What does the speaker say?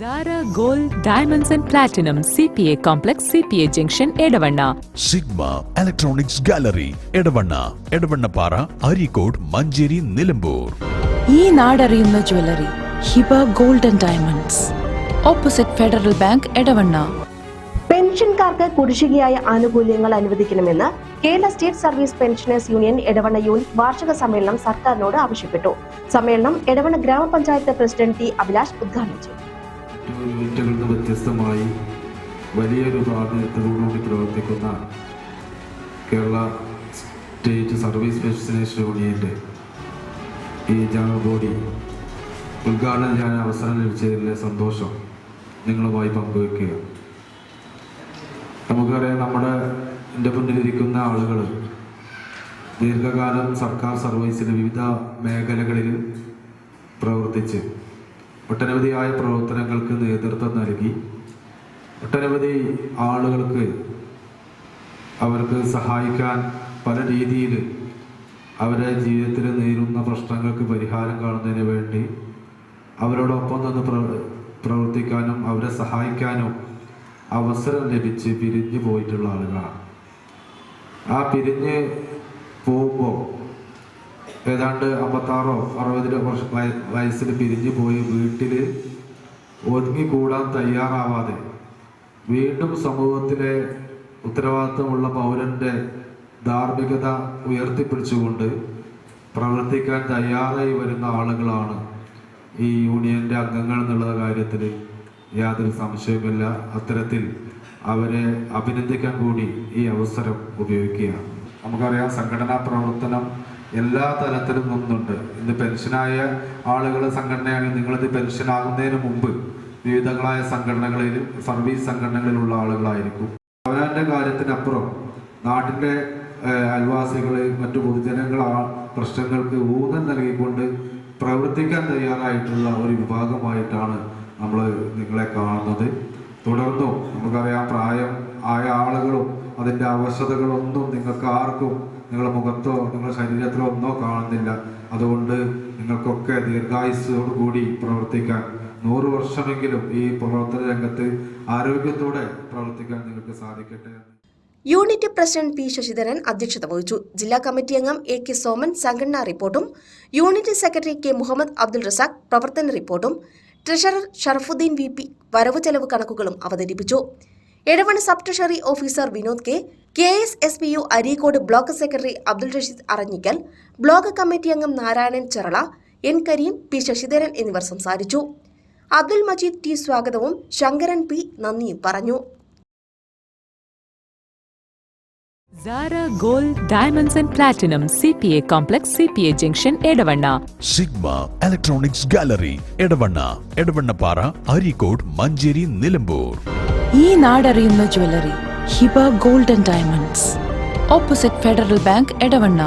Zara Gold Diamonds and Platinum CPA Complex CPA junction Edavanna Sigma electronics gallery Edavanna Edavannappara Areekode Manjeri Nilambur ഈ നാടറിയുന്ന jewellery Hiba gold and diamonds opposite Federal Bank Edavanna പെൻഷൻകാർക്ക് കുടിശ്ശികയായ ആനുകൂല്യങ്ങൾ അനുവദിക്കണമെന്ന് Kerala state service pensioners union Edavanna unit വാർഷിക സമ്മേളനം സർക്കാരിനോട് ആവശ്യപ്പെട്ടു. സമ്മേളനം എടവണ്ണ ഗ്രാമപഞ്ചായത്ത് പ്രസിഡന്റ് ടി അഭിലാഷ് ഉദ്ഘാടനം ചെയ്തു. യൂണിറ്റുകളിൽ നിന്ന് വ്യത്യസ്തമായി വലിയൊരു പ്രാതിനിധ്യത്തോടുകൂടി പ്രവർത്തിക്കുന്ന കേരള സ്റ്റേറ്റ് സർവീസ് പെൻഷനേഴ്സ് യൂണിയന്റെ ഈ ജനറൽ ബോഡി ഉദ്ഘാടനം ചെയ്യാൻ അവസരം ലഭിച്ചതിലെ സന്തോഷം നിങ്ങളുമായി പങ്കുവെക്കുക. നമുക്കറിയാം നമ്മുടെ എന്റെ മുന്നിലിരിക്കുന്ന ആളുകൾ ദീർഘകാലം സർക്കാർ സർവീസിൽ വിവിധ മേഖലകളിൽ പ്രവർത്തിച്ച് ഒട്ടനവധിയായ പ്രവർത്തനങ്ങൾക്ക് നേതൃത്വം നൽകി. ഒട്ടനവധി ആളുകൾക്ക് അവർക്ക് സഹായിക്കാൻ പല രീതിയിൽ അവരെ ജീവിതത്തിൽ നേരിടുന്ന പ്രശ്നങ്ങൾക്ക് പരിഹാരം കാണുന്നതിന് വേണ്ടി അവരോടൊപ്പം നിന്ന് പ്രവർത്തിക്കാനും അവരെ സഹായിക്കാനും അവസരം ലഭിച്ച് പിരിഞ്ഞു പോയിട്ടുള്ള ആളുകളാണ്. ആ പിരിഞ്ഞ് പോകുമ്പോൾ ഏതാണ്ട് അമ്പത്താറോ അറുപതിലോ വർഷ വയ- വയസ്സിൽ പിരിഞ്ഞു പോയി വീട്ടിൽ ഒതുങ്ങിക്കൂടാൻ തയ്യാറാവാതെ വീണ്ടും സമൂഹത്തിലെ ഉത്തരവാദിത്തമുള്ള പൗരന്റെ ധാർമ്മികത ഉയർത്തിപ്പിടിച്ചുകൊണ്ട് പ്രവർത്തിക്കാൻ തയ്യാറായി വരുന്ന ആളുകളാണ് ഈ യൂണിയന്റെ അംഗങ്ങൾ എന്നുള്ള കാര്യത്തിൽ യാതൊരു സംശയവുമില്ല. അത്തരത്തിൽ അവരെ അഭിനന്ദിക്കാൻ കൂടി ഈ അവസരം ഉപയോഗിക്കുകയാണ്. നമുക്കറിയാം സംഘടനാ പ്രവർത്തനം എല്ലാ തരത്തിലും നിന്നുണ്ട്. ഇന്ന് പെൻഷനായ ആളുകൾ സംഘടനയാണെങ്കിൽ നിങ്ങളിത് പെൻഷനാകുന്നതിന് മുമ്പ് വിവിധങ്ങളായ സംഘടനകളിലും സർവീസ് സംഘടനകളിലുള്ള ആളുകളായിരിക്കും. അവനവന്റെ കാര്യത്തിനപ്പുറം നാട്ടിന്റെ അയൽവാസികൾ മറ്റു പൊതുജനങ്ങൾ ആ പ്രശ്നങ്ങൾക്ക് ഊന്നൽ നൽകിക്കൊണ്ട് പ്രവർത്തിക്കാൻ തയ്യാറായിട്ടുള്ള ഒരു വിഭാഗമായിട്ടാണ് നമ്മൾ നിങ്ങളെ കാണുന്നത്. തുടർന്നും നമുക്കറിയാം പ്രായം ആയ ആളുകളും അതിന്റെ അവശതകളൊന്നും നിങ്ങൾക്ക് ആർക്കും നിങ്ങളുടെ മുഖത്തോ നിങ്ങളുടെ ശരീരത്തിലോ ഒന്നോ കാണുന്നില്ല. അതുകൊണ്ട് നിങ്ങൾക്കൊക്കെ ദീർഘായുസ്സോടുകൂടി പ്രവർത്തിക്കാൻ നൂറ് വർഷമെങ്കിലും ഈ പ്രവർത്തന രംഗത്ത് ആരോഗ്യത്തോടെ പ്രവർത്തിക്കാൻ നിങ്ങൾക്ക് സാധിക്കട്ടെ യൂണിറ്റ് പ്രസിഡന്റ് പി ശശിധരൻ അധ്യക്ഷത വഹിച്ചു. ജില്ലാ കമ്മിറ്റി അംഗം എ കെ സോമൻ സംഘടനാ റിപ്പോർട്ടും unit secretary K Muhammad Abdul Razak പ്രവർത്തന റിപ്പോർട്ടും ട്രഷറർ ഷറഫുദ്ദീൻ വി പി വരവ് ചെലവ് കണക്കുകളും അവതരിപ്പിച്ചു. Edavanna sub treasury officer Vinod K K S S P U Areekode block secretary Abdul Rasheed Aranhikkal block committee അംഗം നാരായണൻ ചെറള എൻ കരീം പി ശശിധരൻ എന്നിവർ സംസാരിച്ചു. അബ്ദുൽ മജീദ് ടി സ്വാഗതവും ശങ്കരൻ പി നന്ദിയും പറഞ്ഞു. Zara Gold Diamonds and Platinum CPA Complex CPA Junction Edavanna sigma electronics gallery Edavanna Edavannappara Areekode Manjeri Nilambur ഈ നാടറിയുന്ന jewellery Hiba gold and diamonds opposite federal bank Edavanna